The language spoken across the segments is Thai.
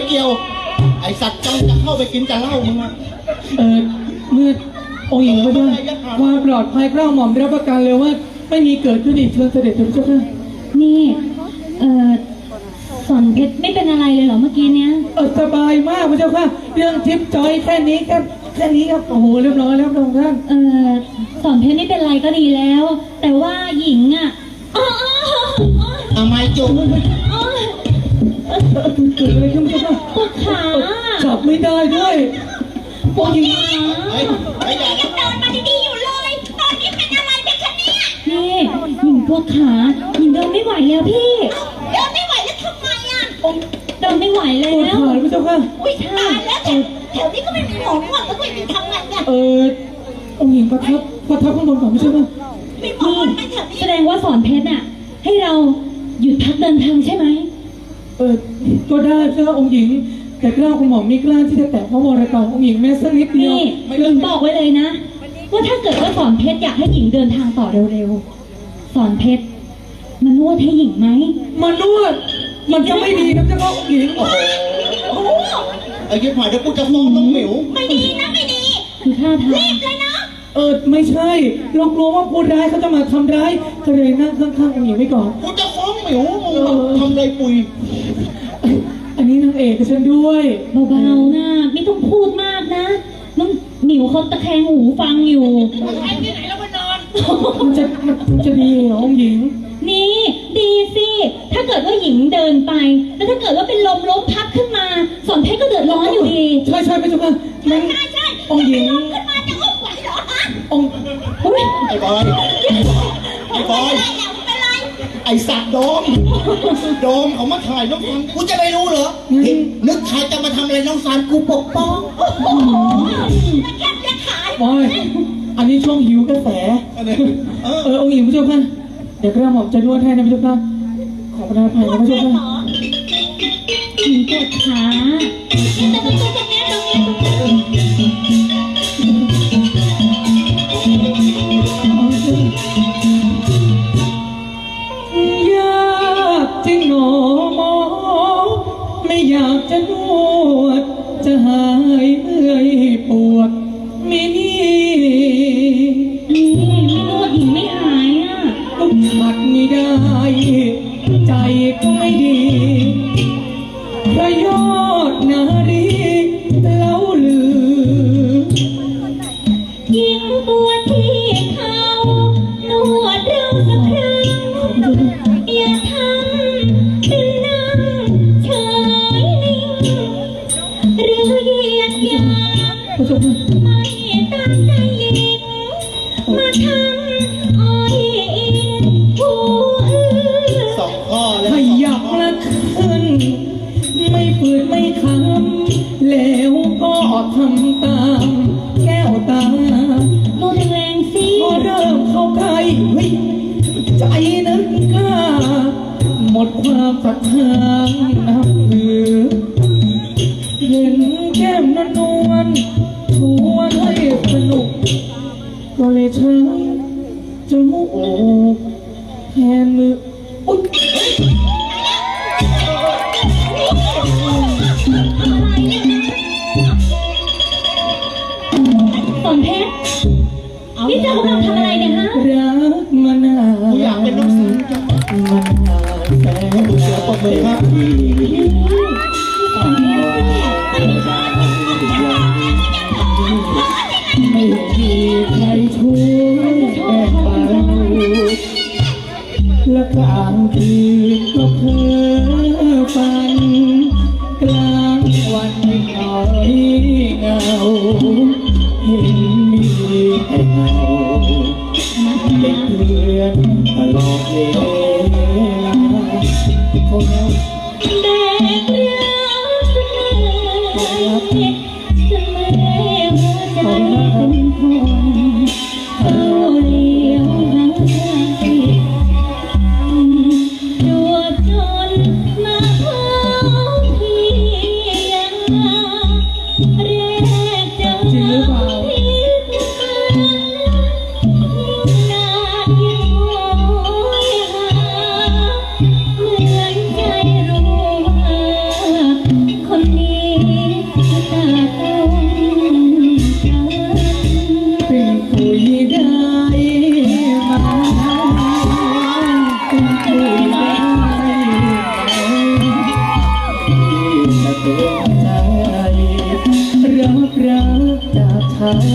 ไม่เกี่ยว ไอสัตว์จ้องจะเข้าไปกินจะเหล้ามึงอะเออเมื่อองค์หญิงพระเจ้าความปลอดภัยเกล้าหม่อมได้รับประกันเลยว่า ไม่มีเกิดขึ้นอีกเชิญเสด็จเถิดพระเจ้าค่ะนี่ เออสอนเพชรไม่เป็นอะไรเลยเหรอเมื่อกี้เนี้ยเออสบายมากพระเจ้าค่ะ เรื่องทิปจอยแค่นี้แค่แค่นี้ครับโอ้โหเรียบร้อยแล้วพระองค์ท่านเออสอนเพชรไม่เป็นไรก็ดีแล้ว แต่ว่าหญิงอะอ๋ออ๋ออ๋อเอาไม้จุก อ๋อเกิดอะไรขึ้นพระเจ้าค่ะปวดขาจับไม่ได้ด้วยองค์หญิงเฮ้ยไอ้ยายังเดินมาดีๆอยู่เลย ตอนนี้เป็นอะไรเป็นคะเนี่ยนี่หญิงปวดขาหญิงเดินไม่ไหวแล้วพี่เดินไม่ไหวแล้วทำไมอะเดินไม่ไหวแล้ปวดวขาพระเจ้าค่ะอุ้ยตายแล้วแถวแถวนี้ก็ไม่มีหมอนวดแล้วไม่มีทำไงเนี่ยเออองค์หญิงประทับประทับข้างบนก่อนพระเจ้าค่ะมีหมอนวดไหมแถวนี้แสดงว่าสอนเพชรน่ะ ให้เราหยุดพักเดินทางใช่ไหม เออก็ได้พระเจ้าค่ะองค์หญิง แต่เกล้าคุณหม่อมไม่กล้าที่จะแตะพระวรกายองค์หญิงแม้สักนิดเดียวนี่หญิงบอกไว้เลยนะ ว่าถ้าเกิดว่าสอนเพชรอยากให้หญิงเดินทางต่อเร็วๆ สอนเพชรมานวดให้หญิงไหมมานวด มันจะไม่ดีนะเจ้าค่ะองค์หญิงโอ้โหโอ้โหไอ้ยิบหายเดี๋ยวกูจะฟ้องน้องหมิวไม่ดีนะไม่ดีคือท่าทางรีบเลยนะเออไม่ใช่เรากลัวว่าผู้ร้ายเขาจะมาทำร้ายก็เลยนั่งข้างๆองค์หญิงไว้ก่อน กูจะฟ้องหมิวมึงมาทำไรปุยอันนี้นางเอกกับฉันด้วยเบาๆนะไม่ต้องพูดมากนะน้องหมิวเขาตะแคงหูฟังอยู่ ไอ้ที่ไหนแล้วมานอน มันจะมันจะดีเหรอองค์หญิง นี่ดีสิ ถ้าเกิดว่าหญิงเดินไป แล้วถ้าเกิดว่าเป็นลมล้มพับขึ้นมาสอนเพชรก็เดือดร้อนอยู่ดี ใช่ใช่ไม่ใช่ค่ะนั่นใช่ใช่องค์หญิงขึ้นมาจะอุ้มไหวเหรอฮะองค์อุ๊ยไอ้บอยไอ้บอย ไม่ได้ไม่เป็นไรไอ้สัตว์โดม โดมเขามาถ่ายน้องฟันกูจะไม่รู้เหรอเห็นนึกใครจะมาทำอะไรน้องฟันกูปกป้องไม่แค่จะขายบอยอันนี้ช่วงหิวกระแสอันนี้เออเออองค์หญิงผู้ชมค่ะเดี๋ยวกระหม่อมจะนวดให้นะผู้ชมค่ะขอประทานอภัยนะผู้ชมค่ะหญิงปวดขาแต่ตรงนี้ตรงนี้ตรงนี้ตรงนี้ ขัดไม่ได้ ใจก็ไม่ดี พระยอดนารีเล่าลือ ยิงปวที่เขานวดเราสักครั้ง อย่าทำเป็นนั่งเฉยนิ่งหรือเหยียดหยาม ฝืดไม่คำแล้วก็ทำตาม แก้วตาโมดแรงสิพอเริ่มเข้าใกล้เฮ้ยใจนั้นกล้า หมดความศรัทธานับถือเห็นแก้มนวลน นี่เจ้ากำลังทำอะไรเนี่ยฮะ รักมานานกูอยากเป็นน้องสิงห์จัง มันนานแสนกูเสือปรบมือครับ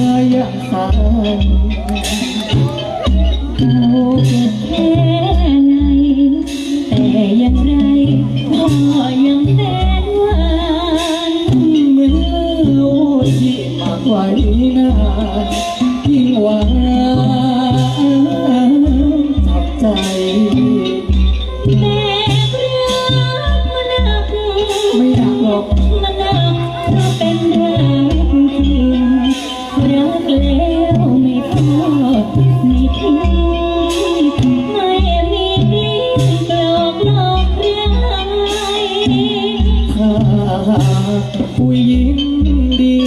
ายอย่างสันเอาจะแค่ไหนแต่อย่างไรพ่อยังแสนหวานเหมือนเล่าที่มากไว้นานยิ่งหวาน ผู้หญิงดี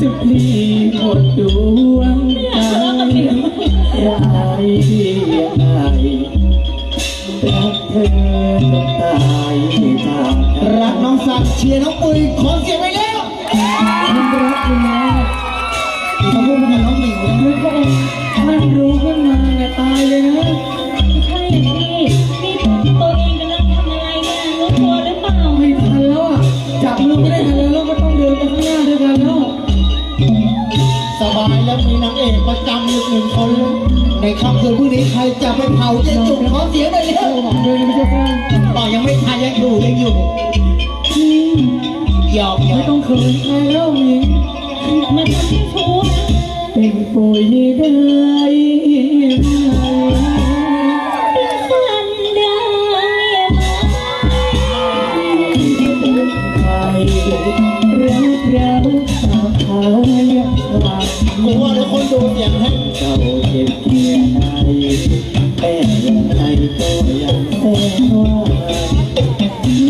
จะพลีหมดดวงใจร้ายยังไงรักเธอจะตายไม่ทางรักน้องสักเชียร์น้องปุยขอเสียงไปแล้วมันรักอยู่แล้ หนึ่งคนในค่ำคืนพรุ่งนี้ใครจะไปเผาเจ๊จุกขอเสียงไปแล้วเดินไปเจ้าค่ะต่อยังไม่ทันยังอยู่ยังอยู่หยอกหยอไม่กต้องเขินใครแล้วหญิงมาทำให้ชู้นะเป็นปุยได้ไคนดูเสียงให้เจ้าเก็บเพียงใดแต่ยังไงก็ยังแสนหวา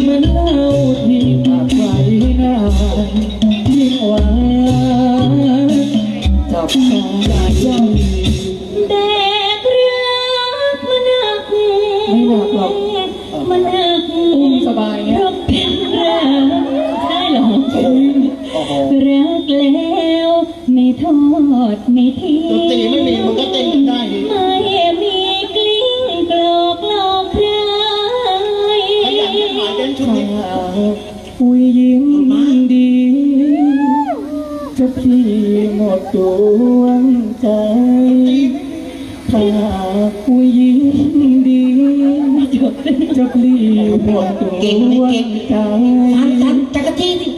มันเล่าที่หมักไว้นานยิ่งหวานจับตาใจ ชุดนี้ผู้หญิงดี จะพี่หมดดวงใจถ้าผู้หญิงดีจะพลีหมดดวงใจสันจักรจี้สิจัก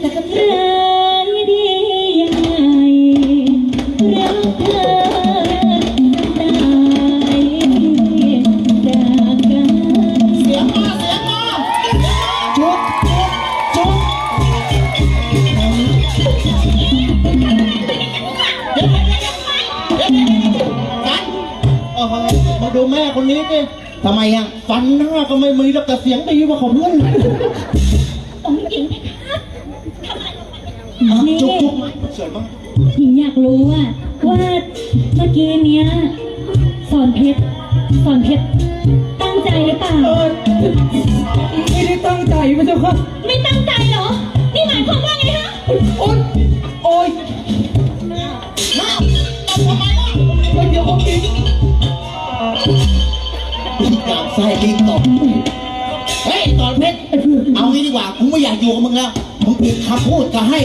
รจี้ แม่คนนี้ดิทำไมอะฟันหน้าก็ไม่มีแล้วแต่เสียงดีกว่าของเพื่อนองค์หญิงเพคะอะจุกจุกไหมสวยมากหญิงอยากรู้ว่าว่าเมื่อกี้เนี้ยสอนเพชรสอนเพชรตั้งใจหรือเปล่าเออไม่ได้ตั้งใจพระเจ้าค่ะไม่ตั้งใจเหรอ นี่หมายความว่าไงคะโอ๊ยโอ๊ยน้าวทำไมล่ะไปเดี๋ยวองค์หญิ งอยากใส่ติ๊กตกเฮ้ยตอนเพชรเอางี้ดีกว่ากูไม่อยากอยู่กับมึงแล้วมึงผิดคำพูดก็ให้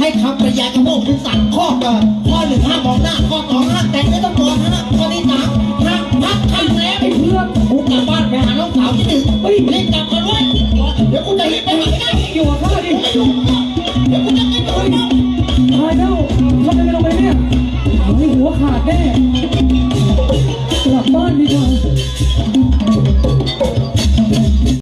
ให้คำปริยายกับพวกมึงสั่งข้อก็ข้อหนึ่งห้ามมองหน้าข้อสองห้ามแต่งไม่ต้องมองนะข้อที่สาม